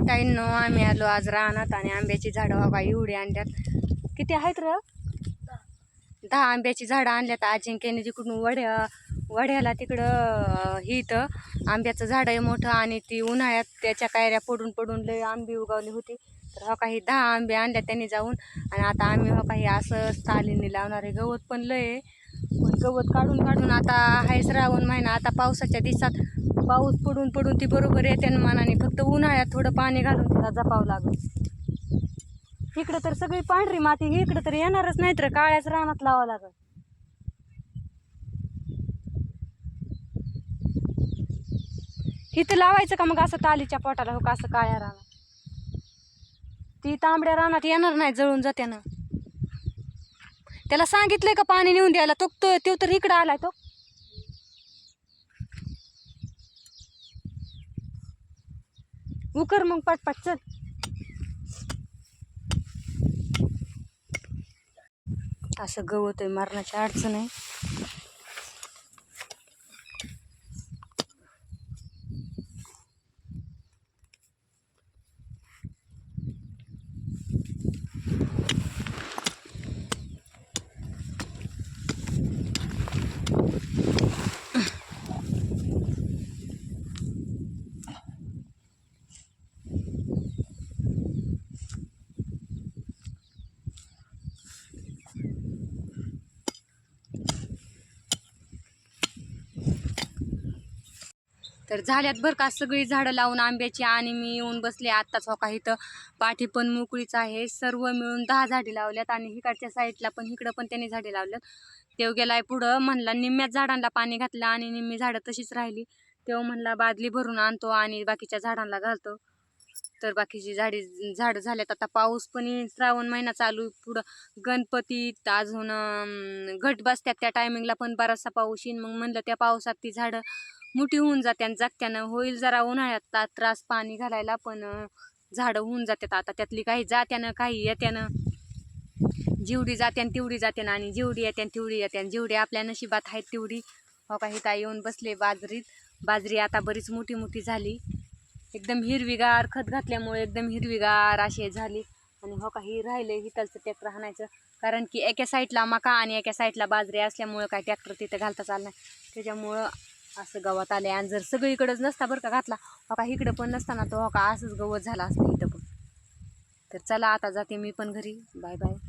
हाय न आम्ही आलो आज रानात आणि आंब्याची झाडं हो एवढी आणल्यात. किती आहेत र? दहा आंब्याची झाडं आणल्यात. अजिंक्याने तिकडून वड्या वड्याला तिकडं ही तर आंब्याचं झाड आहे मोठं आणि ती उन्हाळ्यात त्याच्या कायऱ्या पडून पडून लय आंबी उगवली होती. तर हो काही दहा आंबे आणल्या त्यांनी जाऊन. आणि आता आम्ही हो काही असं तालीने लावणार आहे. गवत पण लय आहे. पण गवत काढून काढून आता आहे श्रावण महिना. आता पावसाच्या दिवसात पाऊस पडून पडून ती बरोबर येते मानाने मनाने फक्त उन्हाळ्यात थोडं पाणी घालून तिला जपावं लागल. इकडं तर सगळी पांढरी माती इकडं तर येणारच नाही तर काळ्याच रानात लावावं लागल. इथं लावायचं का मग असं तालीच्या पोटाला? हो का असं काळ्या रानात? ती तांबड्या रानात येणार नाही जळून जात्यानं त्याला सांगितलंय का पाणी नेऊन द्यायला? तो तो तो तर इकडं आलाय तो. उकर मग पटपट चल. असं गवत आहे मारण्याची अडचण आहे. तर झाल्यात बरं का सगळी झाडं लावून आंब्याची आणि मी येऊन बसले आत्ताच. हो का इथं पाठी पण मोकळीच आहे. सर्व मिळून दहा झाडे लावल्यात आणि इकडच्या साईडला पण इकडं पण त्यांनी झाडे लावल्यात. तेव गेलाय पुढं म्हणला निम्म्याच झाडांना पाणी घातलं आणि निम्मी झाडं तशीच राहिली. तेव्हा म्हणला बादली भरून आणतो आणि बाकीच्या झाडांना घालतो. तर बाकीची झाडे झाडं झाल्यात. आता पाऊस पण श्रावण महिना चालू पुढं. गणपतीत अजून घट बसत्यात. त्या टायमिंगला पण बराचसा पाऊस येईन मग म्हणलं त्या पावसात ती झाडं मोठी होऊन जात्यान जगत्यानं होईल जरा उन्हाळ्यात ता- त्रास पाणी घालायला पण झाडं होऊन जातात. आता त्यातली काही जात्यानं काही येत्यानं. जेवढी जात्यान तेवढी जात्यानं आणि जेवढी येत्यान तेवढी येत्यान जेवढी आपल्या नशिबात आहेत तेवढी. हो काही ता येऊन बसले बाजरीत. बाजरी आता बरीच मोठी मोठी झाली. एकदम हिरवीगार खत घातल्यामुळे एकदम हिरवीगार अशी झाली. आणि हो काही राहिले हितालचं ट्रॅक्टर हाणायचं कारण की एका साईडला मका आणि एका साईडला बाजरी असल्यामुळं काय ट्रॅक्टर तिथं घालता चालणार. त्याच्यामुळं असं गवत आले आणि जर सगळीकडंच नसता बरं का घातला हो का इकडं पण नसताना तो हो का असंच गवत झाला असतं इथं पण. तर चला आता जाते मी पण घरी. Bye bye.